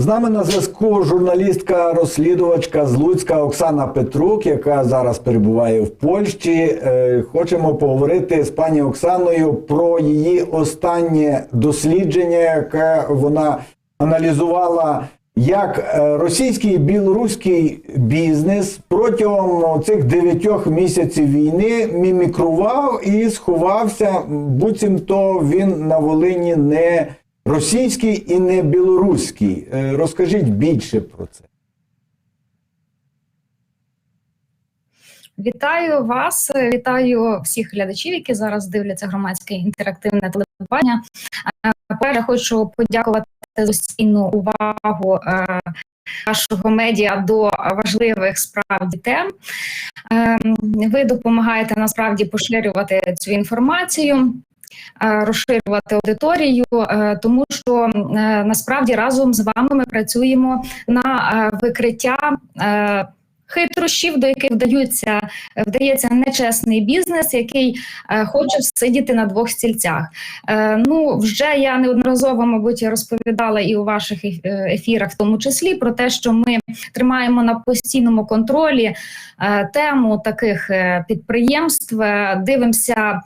З нами на зв'язку журналістка, розслідувачка з Луцька Оксана Петрук, яка зараз перебуває в Польщі. Е, Хочемо поговорити з пані Оксаною про її останнє дослідження, яке вона аналізувала. Як е, російський і білоруський бізнес протягом цих дев'ятьох місяців війни мімікрував і сховався, буцімто він на Волині не російський і не білоруський. Е, Розкажіть більше про це. Вітаю вас, вітаю всіх глядачів, які зараз дивляться громадське інтерактивне телебачення. Е, Перше хочу подякувати за постійну увагу е, вашого медіа до важливих справді тем. Е, Ви допомагаєте насправді поширювати цю інформацію. Е, Розширювати аудиторію, е, тому що е, насправді разом з вами ми працюємо на викриття хитрощів, до яких вдаються вдається нечесний бізнес, який хоче сидіти на двох стільцях. Ну вже я неодноразово, мабуть, розповідала і у ваших ефірах, в тому числі, про те, що ми тримаємо на постійному контролі тему таких підприємств, дивимося.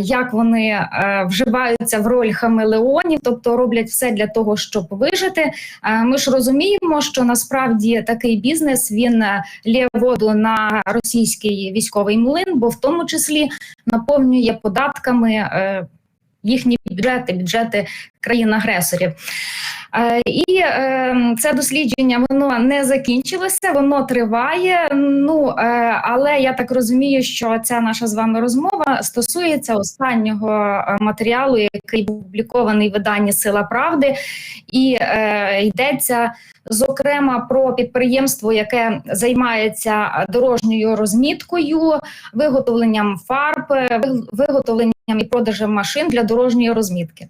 Як вони е, вживаються в роль хамелеонів, тобто роблять все для того, щоб вижити. Ми ж розуміємо, що насправді такий бізнес він е, лє воду на російський військовий млин, бо в тому числі наповнює податками е, їхні бюджети, бюджети країн-агресорів. Е, І е, це дослідження воно не закінчилося, воно триває. Ну е, але я так розумію, що ця наша з вами розмова стосується останнього е, матеріалу, який був публікований в виданні Сила Правди, і йдеться зокрема про підприємство, яке займається дорожньою розміткою, виготовленням фарб, виготовленням і продажем машин для дорожньої розмітки.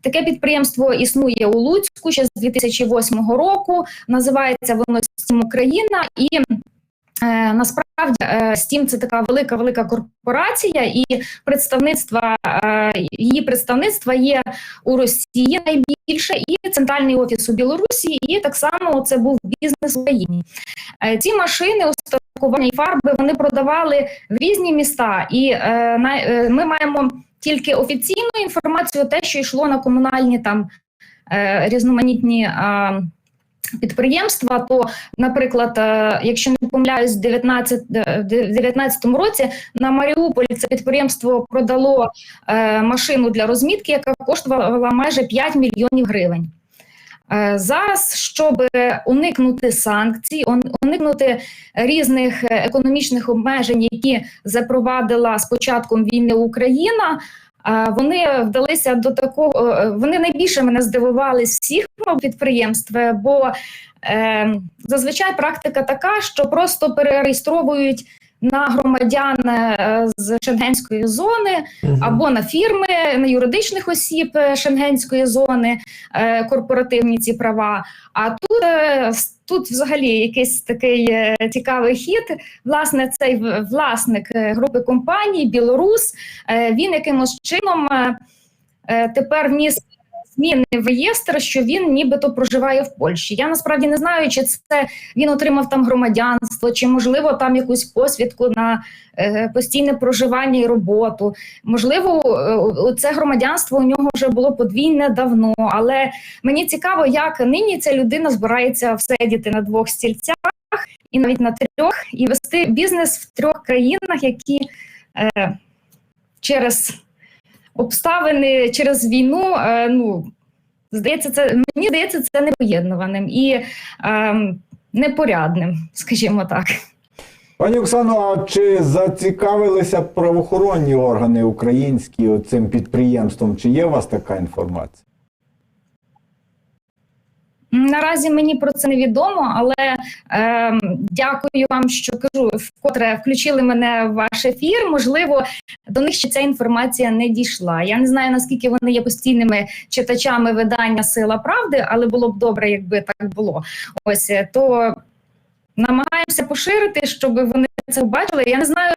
Таке підприємство існує у Луцьку ще з 2008 року. Називається воно Стім Україна і. Е, насправді е, Steam – це така велика велика корпорація, і представництва е, її представництва є у Росії найбільше, і центральний офіс у Білорусі, і так само це був бізнес в Україні. Ці машини і фарби вони продавали в різні міста, і е, е, ми маємо тільки офіційну інформацію, те, що йшло на комунальні там е, різноманітні. Е, Підприємства, то, наприклад, е, якщо не помиляюсь, в 19, е, в 19-му році на Маріуполь це підприємство продало е, машину для розмітки, яка коштувала майже 5 мільйонів гривень. Е, Зараз, щоб уникнути санкцій, уникнути різних е, економічних обмежень, які запровадила з початком війни Україна, е, вони вдалися до такого. Вони найбільше мене здивували всіх підприємств, бо е, зазвичай практика така, що просто перереєстровують на громадян е, з шенгенської зони або на фірми, на юридичних осіб е, шенгенської зони е, корпоративні ці права. А тут, тут взагалі якийсь такий цікавий хід. Власне, цей власник групи компаній, білорус, він якимось чином тепер вніс. Зміни в реєстр, що він нібито проживає в Польщі. Я насправді не знаю, чи це він отримав там громадянство, чи можливо там якусь посвідку на е, постійне проживання і роботу. Можливо, е, це громадянство у нього вже було подвійне давно, але мені цікаво, як нині ця людина збирається всидіти на двох стільцях і навіть на трьох, і вести бізнес в трьох країнах, які е, через обставини, через війну, е, ну здається, це мені здається, це непоєднуваним і е, непорядним, скажімо так. Пані Оксано, а чи зацікавилися правоохоронні органи українські цим підприємством? Чи є у вас така інформація? Наразі мені про це невідомо, але е, дякую вам, що кажу, вкотре включили мене в ваш ефір. Можливо, до них ще ця інформація не дійшла. Я не знаю наскільки вони є постійними читачами видання Сила правди, але було б добре, якби так було. Ось е, то намагаємося поширити, щоб вони це побачили. Я не знаю,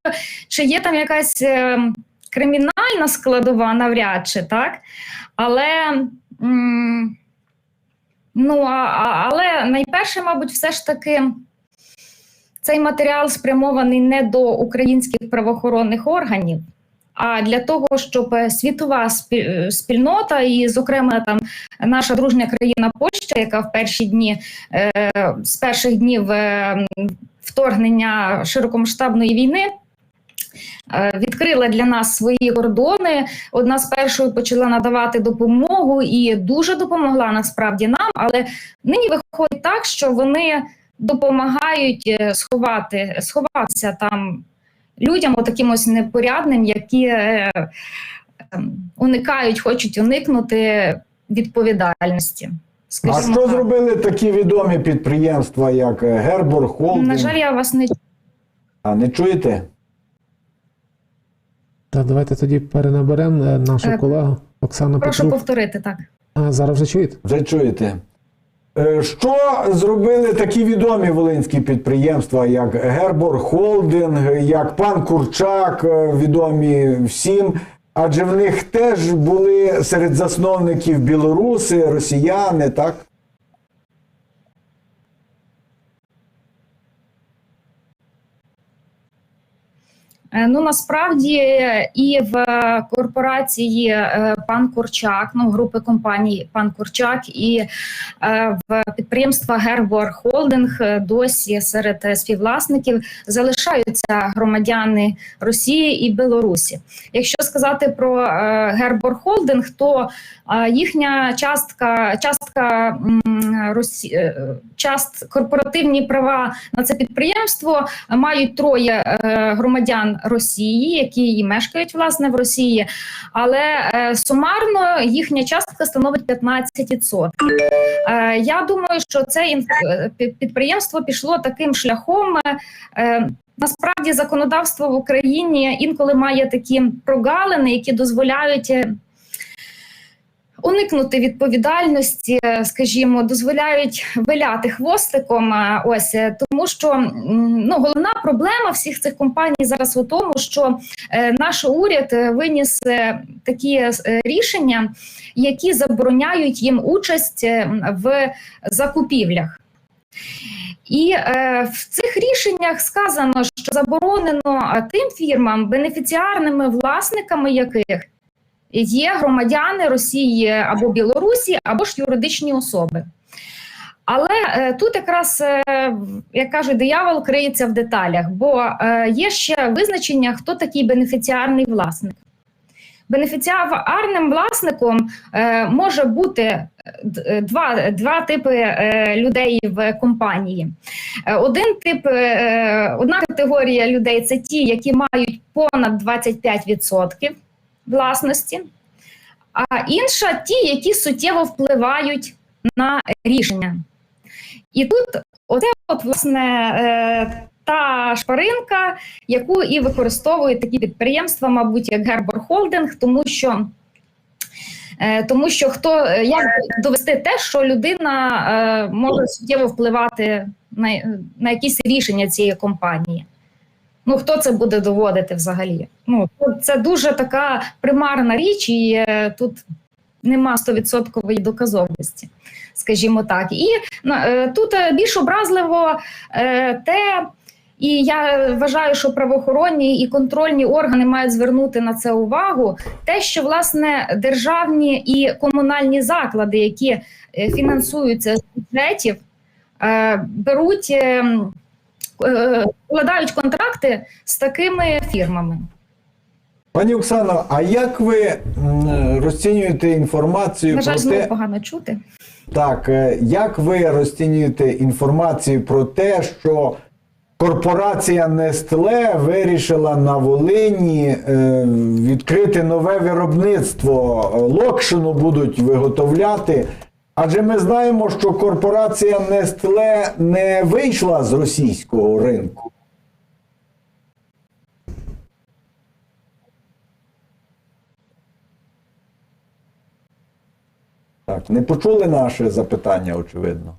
чи є там якась е, кримінальна складова, навряд чи так, але. М- Ну а, але найперше, мабуть, все ж таки. Цей матеріал спрямований не до українських правоохоронних органів, а для того, щоб е, світова е, спільнота, і, зокрема, там наша дружня країна Польща, яка в перші дні е, з перших днів вторгнення широкомасштабної війни. Е, Відкрила для нас свої кордони. Одна з першою почала надавати допомогу і дуже допомогла насправді нам. Але нині виходить так, що вони допомагають е, сховати, сховатися там людям, таким ось непорядним, які е, ем, уникають, хочуть уникнути відповідальності. А що так. зробили такі відомі підприємства, як Гербор, Холдинг? На жаль, я вас не А не чуєте? Так, давайте тоді перенаберемо е, нашу колегу Оксану прошу Петрук. повторити так. А, зараз вже чуєте? Вже чуєте. Е, Що зробили такі відомі волинські підприємства, як Гербор Холдинг, як пан Курчак, е, відомі всім? Адже в них теж були серед засновників білоруси, росіяни, так? Ну насправді е, і в е, корпорації е, пан Курчак, ну групи компаній пан Курчак, і е, в підприємства Гербор Холдинг е, досі серед е, співвласників залишаються громадяни Росії і Білорусі. Якщо сказати про е, Гербор Холдинг, то е, їхня частка, частка е, част корпоративні права на це підприємство мають троє е, громадян Росії, які і мешкають власне в Росії, але е, сумарно їхня частка становить 15%. Е, я думаю, що це е, підприємство пішло таким шляхом. е, Е, насправді законодавство в Україні інколи має такі прогалини, які дозволяють. Уникнути відповідальності, е, скажімо, дозволяють виляти хвостиком. е, Ось е, тому, що ну головна проблема всіх цих компаній зараз у тому, що наш уряд виніс такі рішення, які забороняють їм участь в закупівлях. І е, в цих рішеннях сказано, що заборонено тим фірмам, бенефіціарними власниками яких є громадяни Росії або Білорусі, або ж юридичні особи. Але е, тут якраз, е, як кажуть, диявол криється в деталях, бо е, є ще визначення, хто такий бенефіціарний власник. Бенефіціарним власником може бути два, два типи людей в компанії. Один тип, одна категорія людей це ті, які мають понад 25% власності, а інша ті, які суттєво впливають на рішення. І тут оце от, власне, е, та шпаринка, яку і використовують такі підприємства, мабуть, як Гербор Холдинг, тому що. е, Тому що хто е, як довести те, що людина е, може суттєво впливати на, на якісь рішення цієї компанії? Ну хто це буде доводити взагалі? Ну це дуже така примарна річ, і е, тут нема стовідсоткової доказовності, скажімо так. І е, тут е, більш образливо те, і я вважаю, що правоохоронні і контрольні органи мають звернути на це увагу. Те, що власне державні і комунальні заклади, які фінансуються з бюджетів, беруть. М, Вкладають контракти з такими фірмами. Пані Оксано, а як ви розцінюєте інформацію На жаль, про знову те, погано чути. так, е, як ви розцінюєте інформацію про те, що корпорація Нестле вирішила на Волині е, відкрити нове виробництво локшину будуть виготовляти? Адже ми знаємо, що корпорація Нестле не вийшла з російського ринку. Так, не почули наше запитання, очевидно.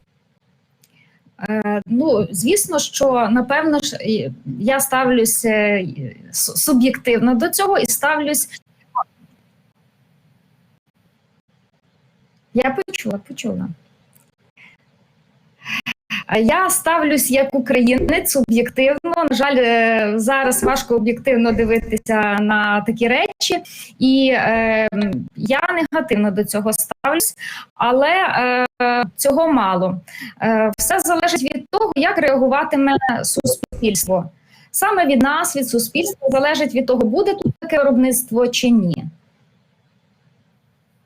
Е, ну, звісно, що напевно ж я ставлюсь е, суб'єктивно до цього і ставлюсь. Я почула, почула. Я ставлюсь як українець об'єктивно. На жаль, е, зараз важко об'єктивно дивитися на такі речі, і е, я негативно до цього ставлюсь, але е, цього мало. Е, все залежить від того, як реагуватиме суспільство. Саме від нас, від суспільства, залежить від того, буде тут таке виробництво чи ні.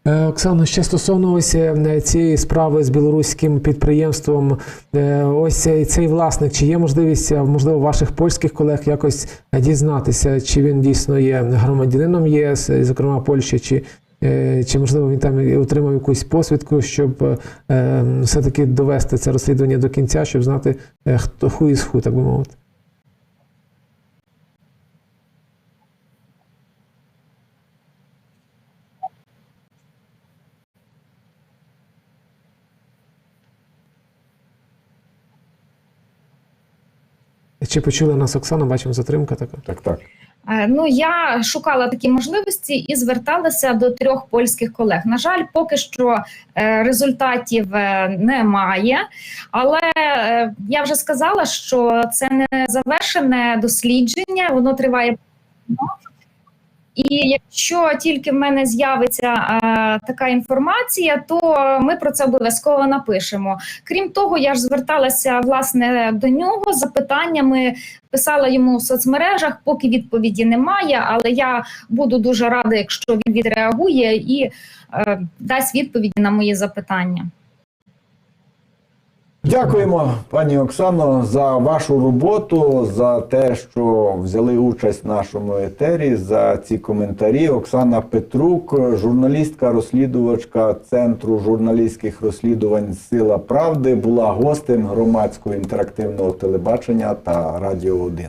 Е, Оксано, ще стосовно ось е, цієї справи з білоруським підприємством, е, ось цей, власник, чи є можливість, можливо, ваших польських колег якось дізнатися, чи він дійсно є громадянином ЄС, зокрема Польщі, чи, чи можливо він там отримав якусь посвідку, щоб все-таки довести це розслідування до кінця, щоб знати, хто ху із ху, так би мовити. Чи почули нас Оксана? Бачимо затримка така. Так, так. Е, Ну, я шукала такі можливості і зверталася до трьох польських колег. На жаль, поки що е, результатів е, немає, але я вже сказала, що це не завершене дослідження, воно триває. І якщо тільки в мене з'явиться е, така інформація, то ми про це обов'язково напишемо. Крім того, я ж зверталася власне до нього з запитаннями, писала йому в соцмережах, поки відповіді немає. Але я буду дуже рада, якщо він відреагує і е, дасть відповіді на мої запитання. Дякуємо, пані Оксано, за вашу роботу, за те, що взяли участь в нашому етері, за ці коментарі. Оксана Петрук, журналістка, розслідувачка Центру журналістських розслідувань Сила Правди, була гостем громадського інтерактивного телебачення та Радіо 1.